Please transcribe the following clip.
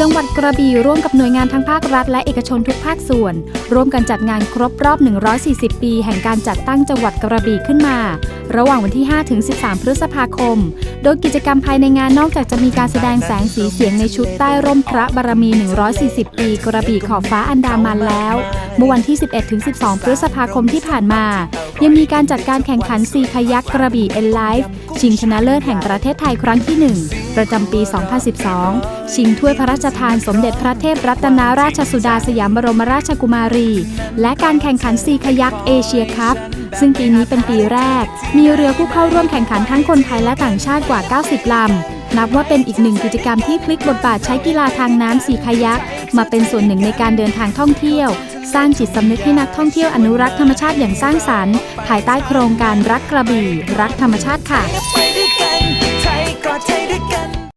จังหวัดกระบี่ร่วมกับหน่วยงานทั้งภาครัฐและเอกชนทุกภาคส่วน ร่วมกันจัดงานครบรอบ 140 ปี แห่งการจัดตั้งจังหวัดกระบี่ขึ้นมา ระหว่างวันที่ 5 ถึง 13 พฤษภาคม โดยกิจกรรมภายในงานนอกจากจะมีการแสดงแสงสีเสียงในชุดใต้ร่มพระบารมี 140 ปี กระบี่ขอบฟ้าอันดามันแล้ว เมื่อวันที่ 11 ถึง 12 พฤษภาคมที่ผ่านมา ยังมีการจัดการแข่งขันซีคายักกระบี่เอ็นไลฟ์ชิงชนะเลิศแห่งประเทศไทยครั้งที่ 1 ประจำปี 2012 ชิงถ้วยพระราชทานสมเด็จพระเทพรัตนราชสุดาสยามบรมราชกุมารี และการแข่งขันซีคายักเอเชียคัพซึ่งปีนี้เป็นปีแรกมีเรือผู้เข้าร่วมแข่งขันทั้งคนไทยและต่างชาติกว่า 90 ลำ นับว่าเป็นอีกหนึ่งกิจกรรมที่พลิกบทบาทใช้กีฬาทางน้ำสีคายัก มาเป็นส่วนหนึ่งในการเดินทางท่องเที่ยว สร้างจิตสำนึกให้นักท่องเที่ยวอนุรักษ์ธรรมชาติอย่างสร้างสรรค์ ภายใต้โครงการรักกระบี่ รักธรรมชาติค่ะ